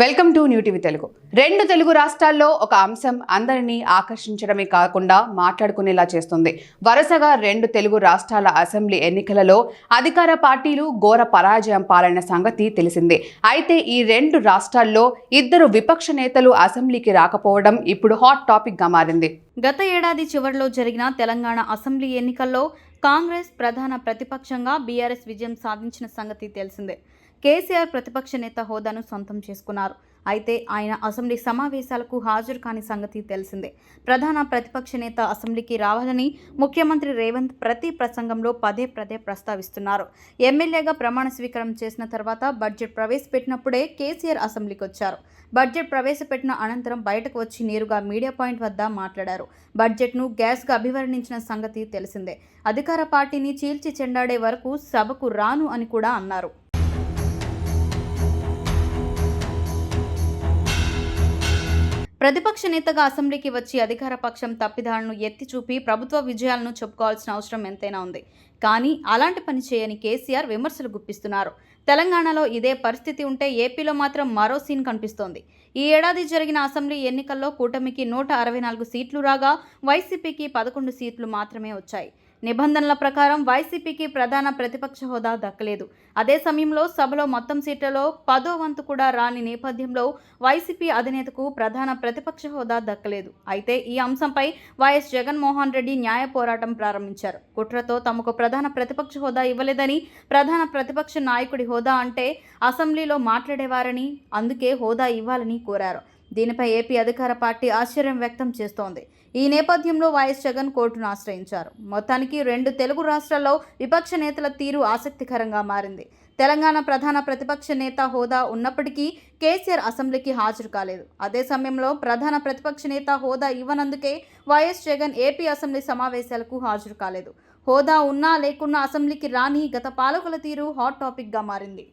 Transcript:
Welcome to new TV Telugu. రెండు తెలుగు రాష్ట్రాల్లో ఒక అంశం అందరినీ ఆకర్షించడమే కాకుండా మాట్లాడుకునేలా చేస్తుంది. వరుసగా రెండు తెలుగు రాష్ట్రాల అసెంబ్లీ ఎన్నికలలో అధికార పార్టీలు ఘోర పరాజయం పాలైన సంగతి తెలిసిందే. అయితే ఈ రెండు రాష్ట్రాల్లో ఇద్దరు విపక్ష నేతలు అసెంబ్లీకి రాకపోవడం ఇప్పుడు హాట్ టాపిక్గా మారింది. గత ఏడాది చివరిలో జరిగిన తెలంగాణ అసెంబ్లీ ఎన్నికల్లో కాంగ్రెస్ ప్రధాన ప్రతిపక్షంగా బీఆర్ఎస్ విజయం సాధించిన సంగతి తెలిసిందే. కేసీఆర్ ప్రతిపక్ష నేత హోదాను సొంతం చేసుకున్నారు. అయితే ఆయన అసెంబ్లీ సమావేశాలకు హాజరు కాని సంగతి తెలిసిందే. ప్రధాన ప్రతిపక్ష నేత అసెంబ్లీకి రావాలని ముఖ్యమంత్రి రేవంత్ ప్రతి ప్రసంగంలో పదే పదే ప్రస్తావిస్తున్నారు. ఎమ్మెల్యేగా ప్రమాణ స్వీకారం చేసిన తర్వాత బడ్జెట్ ప్రవేశపెట్టినప్పుడే కేసీఆర్ అసెంబ్లీకి వచ్చారు బడ్జెట్ ప్రవేశపెట్టిన అనంతరం బయటకు వచ్చి నేరుగా మీడియా పాయింట్ వద్ద మాట్లాడారు. బడ్జెట్ను గ్యాస్గా అభివర్ణించిన సంగతి తెలిసిందే. అధికార పార్టీని చీల్చి చెండాడే వరకు సభకు రాను అని కూడా అన్నారు. ప్రతిపక్ష నేతగా అసెంబ్లీకి వచ్చి అధికార పక్షం తప్పిదాలను ఎత్తి చూపి ప్రభుత్వ విజయాలను చెప్పుకోవాల్సిన అవసరం ఎంతైనా ఉంది. కానీ అలాంటి పని చేయని కేసీఆర్ విమర్శలు గుప్పిస్తున్నారు. తెలంగాణలో ఇదే పరిస్థితి ఉంటే ఏపీలో మాత్రం మరో సీన్ కనిపిస్తోంది. ఈ ఏడాది జరిగిన అసెంబ్లీ ఎన్నికల్లో కూటమికి నూట అరవై నాలుగు సీట్లు రాగా వైసీపీకి పదకొండు సీట్లు మాత్రమే వచ్చాయి. నిబంధనల ప్రకారం వైసీపీకి ప్రధాన ప్రతిపక్ష హోదా దక్కలేదు. అదే సమయంలో సభలో మొత్తం సీట్లలో పదో వంతు కూడా రాని నేపథ్యంలో వైసీపీ అధినేతకు ప్రధాన ప్రతిపక్ష హోదా దక్కలేదు. అయితే ఈ అంశంపై వైఎస్ జగన్మోహన్ రెడ్డి న్యాయ పోరాటం ప్రారంభించారు. కుట్రతో తమకు ప్రధాన ప్రతిపక్ష హోదా ఇవ్వలేదని ప్రధాన ప్రతిపక్ష నాయకుడి హోదా అంటే అసెంబ్లీలో మాట్లాడేవారని అందుకే హోదా ఇవ్వాలని కోరారు. దీనిపై ఏపీ అధికార పార్టీ ఆశ్చర్యం వ్యక్తం చేస్తోంది. ఈ నేపథ్యంలో వైఎస్ జగన్ కోర్టును ఆశ్రయించారు. మొత్తానికి రెండు తెలుగు రాష్ట్రాల్లో విపక్ష నేతల తీరు ఆసక్తికరంగా మారింది. తెలంగాణ ప్రధాన ప్రతిపక్ష నేత హోదా ఉన్నప్పటికీ కేసీఆర్ అసెంబ్లీకి హాజరు కాలేదు. అదే సమయంలో ప్రధాన ప్రతిపక్ష నేత హోదా ఇవ్వనందుకే వైఎస్ జగన్ ఏపీ అసెంబ్లీ సమావేశాలకు హాజరు కాలేదు. హోదా ఉన్నా లేకున్నా అసెంబ్లీకి రాని గత పాలకుల తీరు హాట్ టాపిక్గా మారింది.